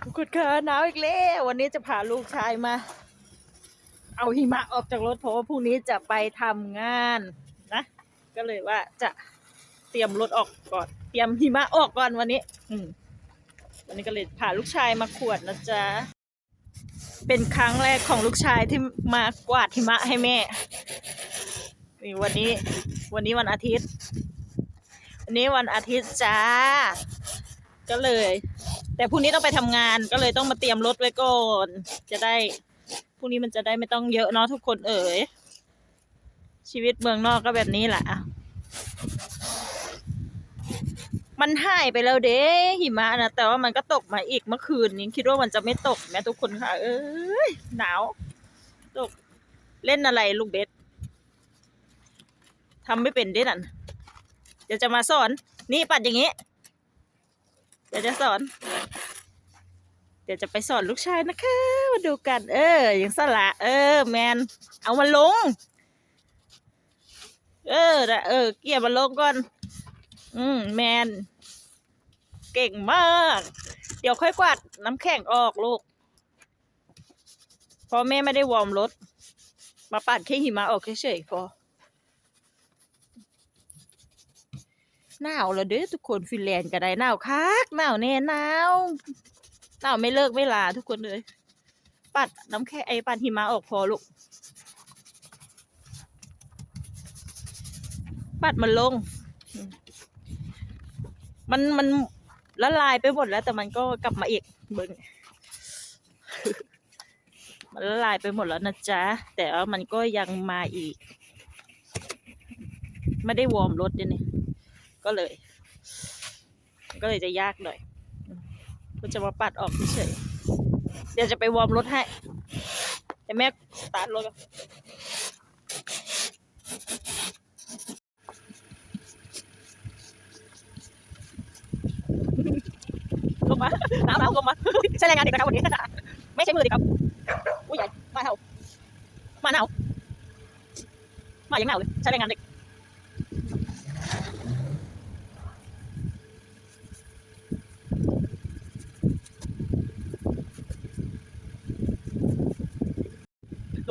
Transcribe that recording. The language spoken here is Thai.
ทุกคนคะหนาวอีกแล้ววันนี้จะพาลูกชายมา เอาหิมะออกจากรถเพราะว่าพรุ่งนี้จะไปทำงานนะ ก็เลยว่าจะเตรียมรถออกก่อน เตรียมหิมะออกก่อนวันนี้ อืมวันนี้ก็เลยพาลูกชายมาขวดนะจ๊ะเป็นครั้งแรกของลูกชายที่มากวาดหิมะให้แม่นี่วันนี้ วันนี้วันอาทิตย์ วันนี้วันอาทิตย์จ้า ก็เลย แต่พรุ่งนี้ต้องไปทำงานก็เลยต้องมาเตรียมรถไว้ก่อนจะได้พรุ่งนี้มันจะได้ไม่ต้องเยอะเนาะทุกคนเอ๋ยชีวิตเมืองนอกก็แบบนี้แหละมันหายไปแล้วเด้หิมะนะแต่ว่ามันก็ตกมาอีกเมื่อคืนนี้คิดว่ามันจะไม่ตกแม้ทุกคนค่ะ เอ้ยหนาวตกเล่นอะไรลูกเบสทำไม่เป็นด้นั่นเดี๋ยวจะมาสอน นี่ปัดอย่างงี้ เดี๋ยวจะสอน ดี๋ยวจะไปสอนลูกชายนะคะ มาดูกัน เออ อย่างสละ เออ แมน เอามาลง เออนะเออ เกี่ยมาลงก่อน อืม แมน เก่งมาก เดี๋ยวค่อยกวาดน้ำแข็งออกลูกเพราะแม่ไม่ได้วอร์มรถ มาปัดแค่หิมะออกเฉยๆพอ หนาวแล้วเด้อทุกคนฟินแลนด์ก็ได้หนาวคักหนาวแน่หนาว หนาวไม่เลิกไม่ลาทุกคนเลย ปัดน้ำแค่ไอปัดหิมะออกพอลูก ปัดมันลง มันมันละลายไปหมดแล้ว แต่มันก็กลับมาอีกเบิ้งมันละลายไปหมดแล้วนะจ๊ะ แต่ว่ามันก็ยังมาอีก ไม่ได้วอร์มรถด้วยนี่ยก็เลย ก็เลยจะยากหน่อย ก็จะมาปัดออกเฉยเดี๋ยวจะไปวอร์มรถให้ เดี๋ยวแม่สตาร์ทรถก่อนลงมาหนาวหนาลงมาใช้แรงงานเด็กนะครับวันนี้ ไม่ใช้มือดิครับ อุ้ยใหญ่มาเท่า มาหนาวมายังหนาวเลย ใช้แรงงานเด็ก